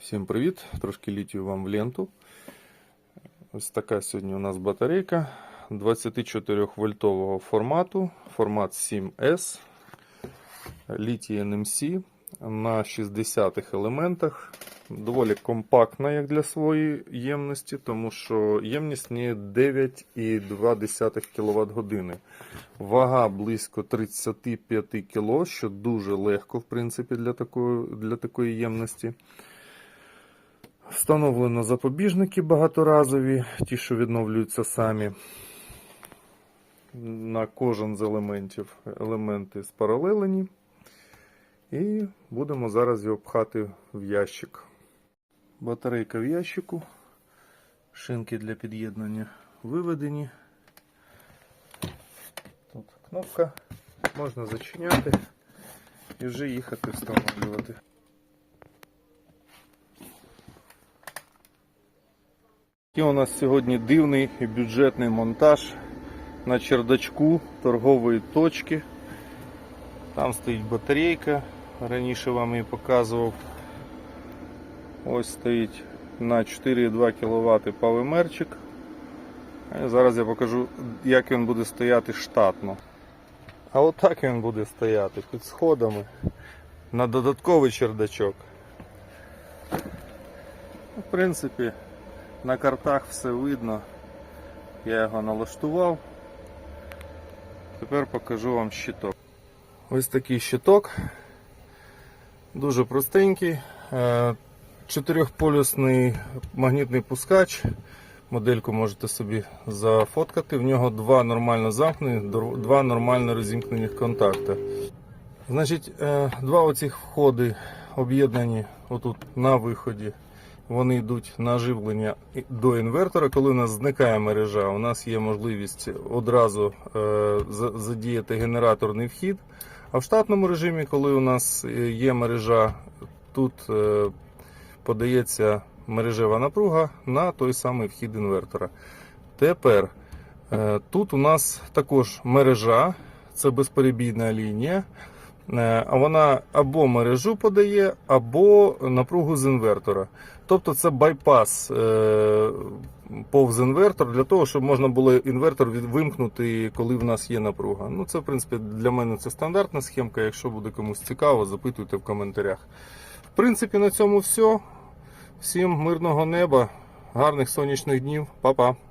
Всім привіт! Трошки літію вам в ленту. Ось така сьогодні у нас батарейка 24 вольтового формату, формат 7S, літій NMC на 60 елементах. Доволі компактна, як для своєї ємності, тому що ємність не 9,2 кВт години. Вага близько 35 кг, що дуже легко, в принципі, для такої, для такої ємності. Встановлено запобіжники багаторазові, ті, що відновлюються самі. На кожен з елементів елементи спаралелені. І будемо зараз його пхати в ящик. Батарейка в ящику. Шинки для під'єднання виведені. Тут кнопка. Можна зачиняти і вже їхати встановлювати. Такий у нас сьогодні дивний і бюджетний монтаж на чердачку торгової точки. Там стоїть батарейка, раніше вам її показував. Ось стоїть на 4,2 кВт павемерчик. А зараз я покажу, як він буде стояти штатно. А отак він буде стояти під сходами на додатковий чердачок. В принципі, на картах все видно. Я його налаштував. Тепер покажу вам щиток. Ось такий щиток. Дуже простенький. Е, Чотирьохполюсний магнітний пускач. Модельку можете собі зафоткати. В нього два нормально замкнені, два нормально розімкнених контакти. Значить, е, два оцих входи об'єднані отут на виході. Вони йдуть на живлення до інвертора. Коли у нас зникає мережа, у нас є можливість одразу е, задіяти генераторний вхід. А в штатному режимі, коли у нас є мережа, тут е, подається мережева напруга на той самий вхід інвертора. Тепер е, тут у нас також мережа, це безперебійна лінія. А вона або мережу подає, або напругу з інвертора. Тобто це байпас е, повз інвертор для того, щоб можна було інвертор вимкнути, коли в нас є напруга. Ну, Це, в принципі, для мене це стандартна схемка. Якщо буде комусь цікаво, запитуйте в коментарях. В принципі, на цьому все. Всім мирного неба, гарних сонячних днів, Па-па!